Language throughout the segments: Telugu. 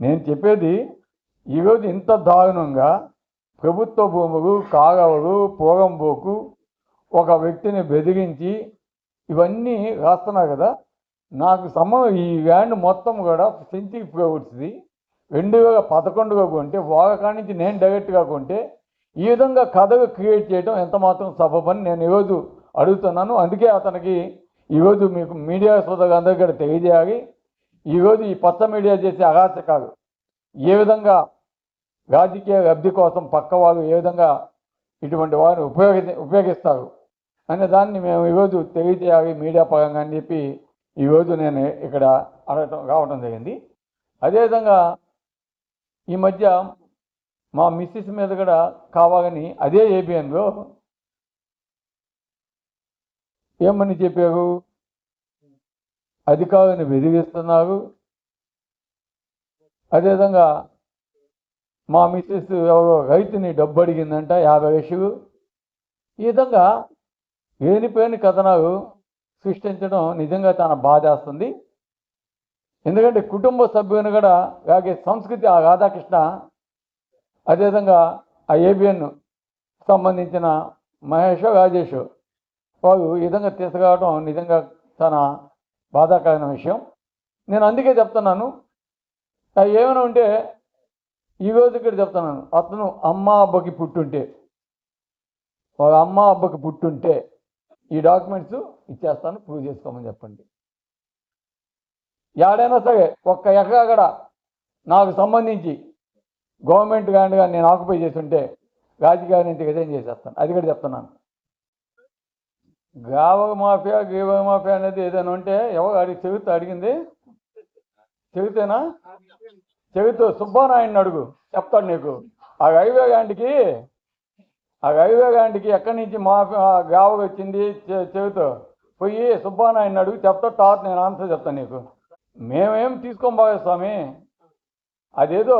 నేను చెప్పేది ఈరోజు ఇంత దారుణంగా ప్రభుత్వ భూములు కాగవలు పోగంబోకు ఒక వ్యక్తిని బెదిరించి ఇవన్నీ రాస్తున్నారు కదా. నాకు సంబంధం ఈ ల్యాండ్ మొత్తం కూడా సెంచరీ ప్రైవేట్స్ది రెండు వేల పదకొండుగా కొంటే వాళ్ళ నుంచి నేను డైరెక్ట్గా కొంటే ఈ విధంగా కథలు క్రియేట్ చేయడం ఎంత మాత్రం సబబని నేను ఈరోజు అడుగుతున్నాను. అందుకే అతనికి ఈరోజు మీకు మీడియా సోదరులందరికీ కూడా తెలియజేయాలి. ఈరోజు ఈ పచ్చ మీడియా చేసే అరాచకాలు ఏ విధంగా రాజకీయ లబ్ధి కోసం పక్క వాళ్ళు ఏ విధంగా ఇటువంటి వారిని ఉపయోగి ఉపయోగిస్తారు అనే దాన్ని మేము ఈరోజు తెలియజేయాలి మీడియా పరంగా అని చెప్పి ఈరోజు నేను ఇక్కడ అడగటం రావటం జరిగింది. అదేవిధంగా ఈ మధ్య మా మిస్సెస్ మీద కూడా కావాలని అదే ఏబిఎన్లో ఏమని చెప్పారు? అధికారులను బెదిరిస్తున్నారు అదేవిధంగా మా మిస్సెస్ ఎవరో రైతుని డబ్బు అడిగిందంట యాభై లక్షలు. ఈ విధంగా లేనిపోయిన కథనాలు సృష్టించడం నిజంగా చాలా బాధేస్తుంది. ఎందుకంటే కుటుంబ సభ్యుని కూడా అలాగే సంస్కృతి ఆ రాధాకృష్ణ అదేవిధంగా ఆ ఏబిఎన్ సంబంధించిన మహేష్ రాజేష్ వారు ఈ విధంగా తీసుకురావడం నిజంగా చాలా బాధాకరమైన విషయం. నేను అందుకే చెప్తున్నాను. ఏమైనా ఉంటే ఈ రోజు ఇక్కడ చెప్తున్నాను. అతను అమ్మ అబ్బకి పుట్టుంటే వాళ్ళ అమ్మ అబ్బకి పుట్టుంటే ఈ డాక్యుమెంట్స్ ఇచ్చేస్తాను. ప్రూవ్ చేసుకోమని చెప్పండి. ఏడైనా సరే ఒక్క ఎకరా కూడా నాకు సంబంధించి గవర్నమెంట్ కానీ నేను ఆక్యుపై చేస్తుంటే రాజకీయ నుంచి రిజైన్ చేసేస్తాను. అది కూడా చెప్తున్నాను. గావ మాఫియా గీవ మాఫియా అనేది ఏదైనా ఉంటే ఎవరు అడిగి చెబుతూ అడిగింది? చెబితేనా చెబుతూ సుబ్బానాయుడిని అడుగు చెప్తాడు నీకు. ఆ హైవే గాంటికి ఆ హైవే గాంటికి ఎక్కడి నుంచి మాఫియా గావకి వచ్చింది చె- చెబుతూ పోయి సుబ్బానాయుడిని అడుగు చెప్తా తర్వాత నేను ఆన్సర్ చెప్తాను నీకు. మేమేం తీసుకోం బాగా స్వామి? అదేదో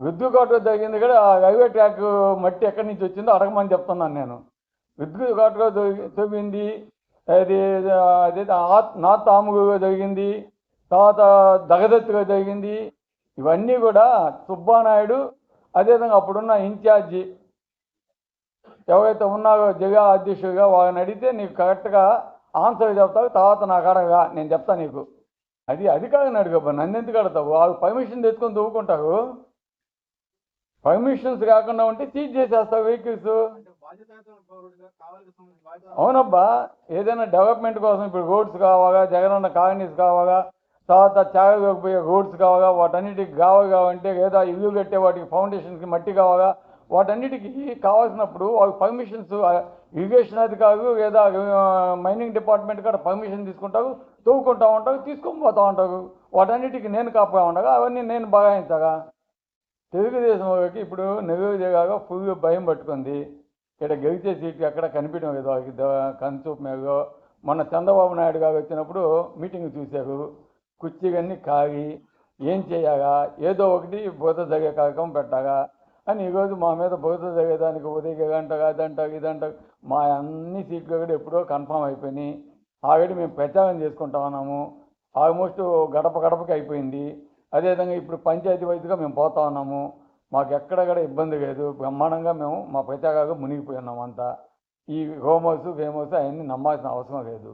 విద్యుత్ కాటు తగ్గింది కూడా ఆ హైవే ట్రాక్ మట్టి ఎక్కడి నుంచి వచ్చిందో అడగమని చెప్తున్నాను నేను. విద్యుత్ కాటుగా తవ్వింది అది అదే నా ఆముగా జరిగింది. తర్వాత దగదత్తుగా జరిగింది. ఇవన్నీ కూడా సుబ్బానాయుడు అదేవిధంగా అప్పుడున్న ఇన్ఛార్జి ఎవరైతే ఉన్నారో జిల్లా అధ్యక్షుడిగా వాళ్ళని అడిగితే నీకు కరెక్ట్గా ఆన్సర్ చెప్తావు తర్వాత నాకు అడగా నేను చెప్తాను నీకు. అది అధికారిని అడుగబ్బా నన్ను ఎందుకు అడతావు వాళ్ళు పర్మిషన్ తెచ్చుకొని తవ్వుకుంటారు పర్మిషన్స్ కాకుండా ఉంటే సీజ్ చేసేస్తావు వెహికల్స్. అవునబ్బా ఏదైనా డెవలప్మెంట్ కోసం ఇప్పుడు రోడ్స్ కావాలా జగనన్న కాలనీస్ కావాలా తర్వాత చాగపోయే రోడ్స్ కావాగా వాటన్నిటికి కావాలి కావాలంటే లేదా ఇల్లు కట్టే వాటికి ఫౌండేషన్కి మట్టి కావాగా వాటన్నిటికి కావాల్సినప్పుడు వాళ్ళకి పర్మిషన్స్ ఇరిగేషన్ అధికారులు లేదా మైనింగ్ డిపార్ట్మెంట్ కూడా పర్మిషన్ తీసుకుంటారు తవ్వుకుంటూ ఉంటారు తీసుకొని పోతా ఉంటారు. వాటన్నిటికీ నేను కాపుగా ఉండగా అవన్నీ నేను బగాయించగా. తెలుగుదేశం వాళ్ళకి ఇప్పుడు నెల్లూరు జిల్లాగా ఫుల్ భయం పట్టుకుంది. ఇక్కడ గెలిచే సీట్లు ఎక్కడ కనిపించడం లేదు. వాళ్ళకి ద- మొన్న చంద్రబాబు నాయుడు గారు వచ్చినప్పుడు మీటింగ్ చూశారు. కుర్చీలన్నీ కాగి ఏం చేయగా ఏదో ఒకటి బోధ జరిగే కార్యక్రమం పెట్టగా అని ఈరోజు మా మీద బోధ జరిగేదానికి ఉదయగంట అదంట ఇదంట. మా అన్ని సీట్లు కూడా ఎప్పుడో కన్ఫామ్ అయిపోయినాయి. ఆల్రెడీ మేము ప్రచారం చేసుకుంటా ఉన్నాము. ఆల్మోస్ట్ గడప గడపకి అయిపోయింది. అదేవిధంగా ఇప్పుడు పంచాయతీ వైద్యుగా మేము పోతా ఉన్నాము. మాకు ఎక్కడ కూడా ఇబ్బంది లేదు. బ్రహ్మాండంగా మేము మా ప్రత్యేకంగా మునిగిపోయి ఉన్నాం అంతా. ఈ హోమ్ హౌస్ ఫేమ్ హౌస్ అవన్నీ నమ్మాల్సిన అవసరం లేదు.